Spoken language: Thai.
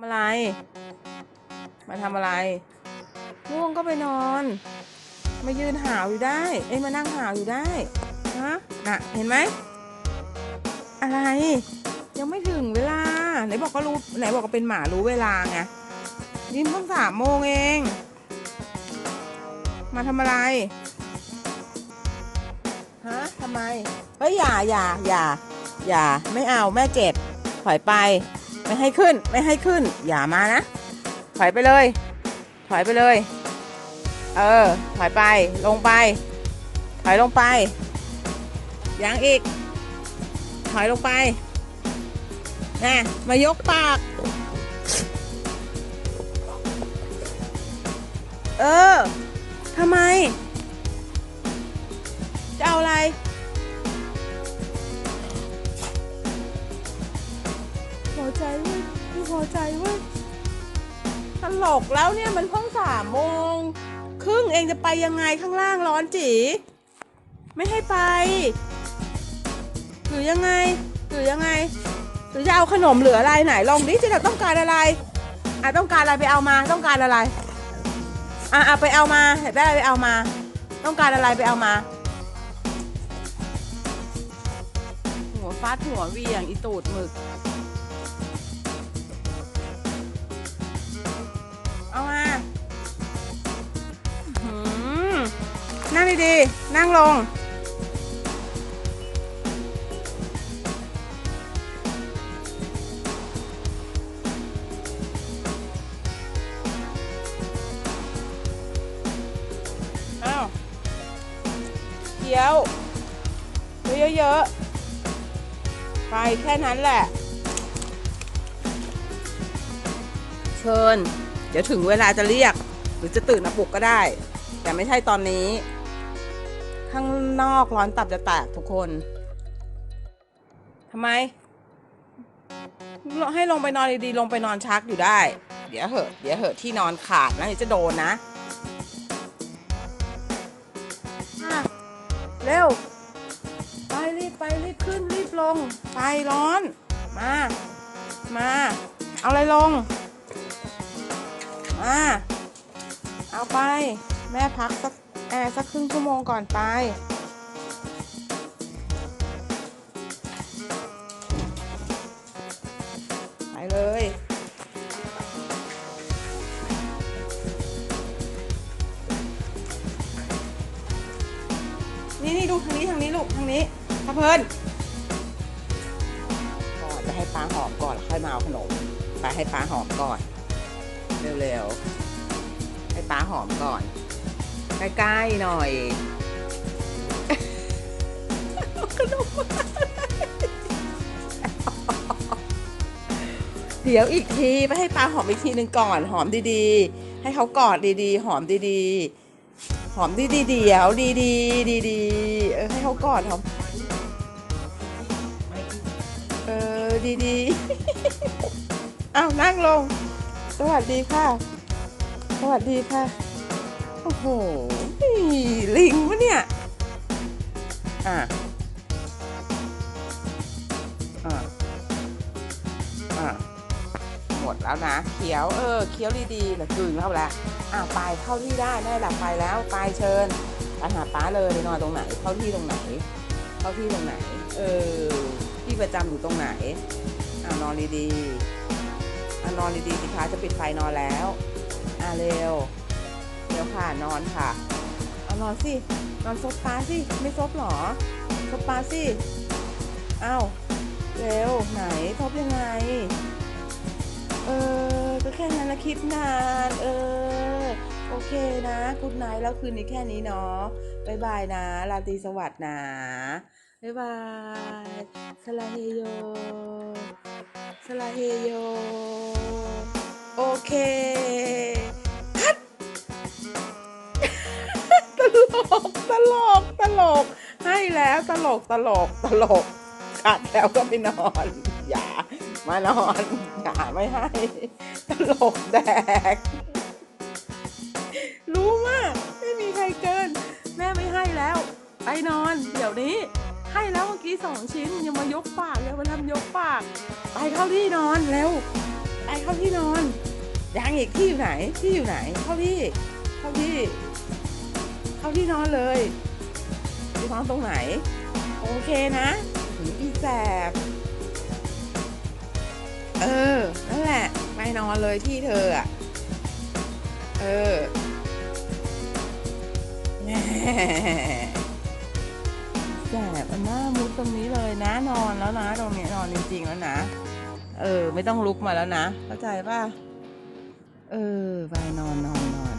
ทำอะไร มาทำอะไร ง่วงก็ไปนอน มายืนหาวอยู่ได้ เอ้ยมานั่งหาวอยู่ได้ฮะน่ะ เห็นไหม อะไร ยังไม่ถึงเวลา ไหนบอกก็รู้ ไหนบอกก็เป็นหมารู้เวลาไงนี่เพิ่งสามโมงเอง มาทำอะไร ฮะทำไม เฮ้ยอย่าอย่าอย่าอย่า ไม่เอาแม่เจ็บ ถอยไป ไม่ให้ขึ้น ไม่ให้ขึ้น อย่ามานะ ถอยไปเลย ถอยไปเลย เออ ถอยไป ลงไป ถอยลงไป ยังอีก ถอยลงไปนะมายกปาก เออทำไม ใจเว้ยไม่พอใจเว้ยตลกแล้วเนี่ยมันเพิ่งสามโมงครึ่งเองจะไปยังไงข้างล่างร้อนจีไม่ให้ไป หรือยังไง หรือยังไง หรือจะเอาขนมเหลืออะไรไหนลองดิจะต้องการอะไรอะต้องการอะไรไปเอามาต้องการอะไรอะอะไปเอามาอยากได้อะไรไปเอามา ต้องการอะไรไปเอามา หัวฟาดหัวเวียงอีตูดหมึก ดีๆ นั่งลง อ้าวเคี้ยวเยอะๆ ไปแค่นั้นแหละ เชิญ เดี๋ยวถึงเวลาจะเรียก หรือจะตื่นมาปลุกก็ได้ แต่ไม่ใช่ตอนนี้ ข้างนอกร้อนตับจะแตกทุกคนทำไม ให้ลงไปนอนดีๆ ลงไปนอนชักอยู่ได้ เดี๋ยวเหอะ เดี๋ยวเหอะที่นอนขาดนะเดี๋ยวจะโดนนะเร็ว ไปรีบไปรีบขึ้นรีบลง ไปร้อน มา มา เอาอะไรลง มา เอาไป แม่พักสัก อร์สักครึ่งชั่วโมงก่อนไป ไปเลยนี่นี่ดูทางนี้ทางนี้ลูกทางนี้พะเพลินก่อนจะให้ป้าหอมก่อนแล้วค่อยมาเอาขนมไปให้ป้าหอมก่อน เร็วๆให้ป้าหอมก่อน ใกล้ๆหน่อยขนมเดี๋ยวอีกทีไปให้ป้าหอมอีกทีหนึ่งก่อนหอมดีๆ ให้เขากอดดีๆ หอมดีๆ หอมดีๆเดี๋ยวดีๆดีๆเออให้เขากอดหอมเออดีๆอ้าวนั่งลง สวัสดีค่ะ สวัสดีค่ะ อ้โหลิงวะเนี่ย อะอะอะหมดแล้วนะเขียวเออเคี้ยวดีๆเหลือกลืนเข้าแล้วอะไปเข้าที่ได้ได้หลับไปแล้วไปเชิญไปหาป้าเลยไปนอนตรงไหน เข้าที่ตรงไหน เข้าที่ตรงไหน เออที่ประจำอยู่ตรงไหนอะนอนดีๆอะนอนดีๆสิคะจะปิดไฟนอนแล้วอะเร็ว เร็วค่ะนอนค่ะเอานอนสินอนซบปลาสิไม่ซบหรอซบปลาสิเอ้าเร็วไหนทบยังไง เออก็แค่นั้นนะคิดนานเออโอเคนะกุดไนท์แล้วคืนนี้แค่นี้เนาะบายบายนะราตรีสวัสดิ์นะบายบายสลาเฮโยสลาเฮโย โอเค แล้วตลกตลกตลกกัดแล้วก็ไปนอน อย่ามานอนอย่าไม่ให้ ตลกแดก รู้มาก ไม่มีใครเกิน แม่ไม่ให้แล้ว ไปนอน เดี๋ยวนี้ ให้แล้วเมื่อกี้สองชิ้นยังมายกปากยังมาทำยกปาก ไปเข้าที่นอนเร็ว ไปไปเข้าที่นอนยังอีกที่อยู่ไหนที่อยู่ไหน เข้าที่ เข้าที่ เข้าที่นอนเลย ที่นอนตรงไหน โอเคนะหืออีแสบ เออ นั่นแหละ ไปนอนเลยที่เธออะ เออแหม่แสบมันหน้ามุดตรงนี้เลยนะนอนแล้วนะ ตรงนี้นอนจริงๆแล้วนะ เออ ไม่ต้องลุกมาแล้วนะ เข้าใจป่ะ เออ ไปนอนนอนนอน